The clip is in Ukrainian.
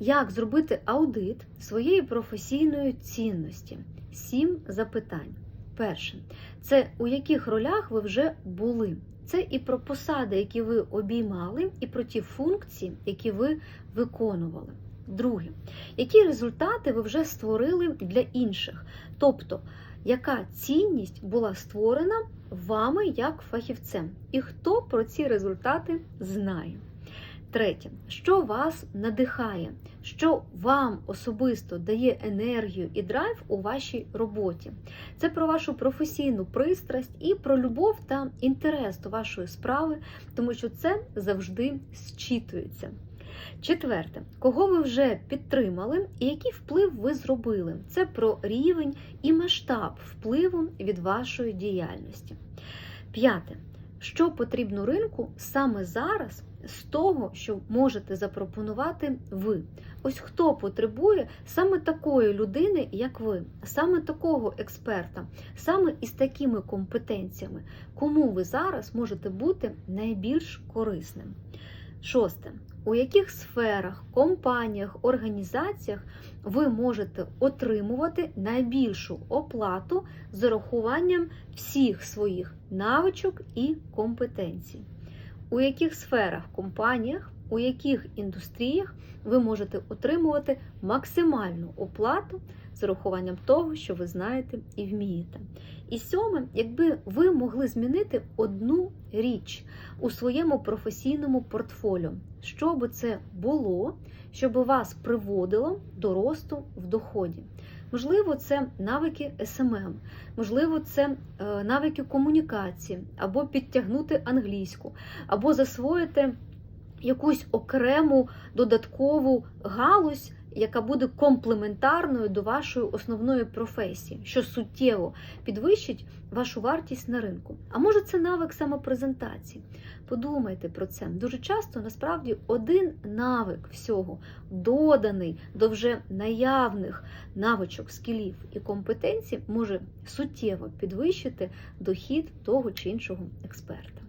Як зробити аудит своєї професійної цінності? Сім запитань. Перше, це у яких ролях ви вже були. Це і про посади, які ви обіймали, і про ті функції, які ви виконували. Друге, які результати ви вже створили для інших? Тобто, яка цінність була створена вами як фахівцем? І хто про ці результати знає? Третє, що вас надихає, що вам особисто дає енергію і драйв у вашій роботі. Це про вашу професійну пристрасть і про любов та інтерес до вашої справи, тому що це завжди зчитується. Четверте, кого ви вже підтримали і який вплив ви зробили? Це про рівень і масштаб впливу від вашої діяльності. П'яте, що потрібно ринку саме зараз з того, що можете запропонувати ви. Ось хто потребує саме такої людини, як ви, саме такого експерта, саме із такими компетенціями, кому ви зараз можете бути найбільш корисним. Шосте. У яких сферах, компаніях, організаціях ви можете отримувати найбільшу оплату з урахуванням всіх своїх навичок і компетенцій? У яких сферах, компаніях, у яких індустріях ви можете отримувати максимальну оплату з урахуванням того, що ви знаєте і вмієте? І сьоме, якби ви могли змінити одну річ у своєму професійному портфоліо, що би це було, що би вас приводило до росту в доході. Можливо, це навики СММ, можливо, це е, навики комунікації, або підтягнути англійську, або засвоїти якусь окрему додаткову галузь, яка буде комплементарною до вашої основної професії, що суттєво підвищить вашу вартість на ринку. А може, це навик самопрезентації. Подумайте про це. Дуже часто насправді один навик всього доданий до вже наявних навичок, скілів і компетенцій може суттєво підвищити дохід того чи іншого експерта.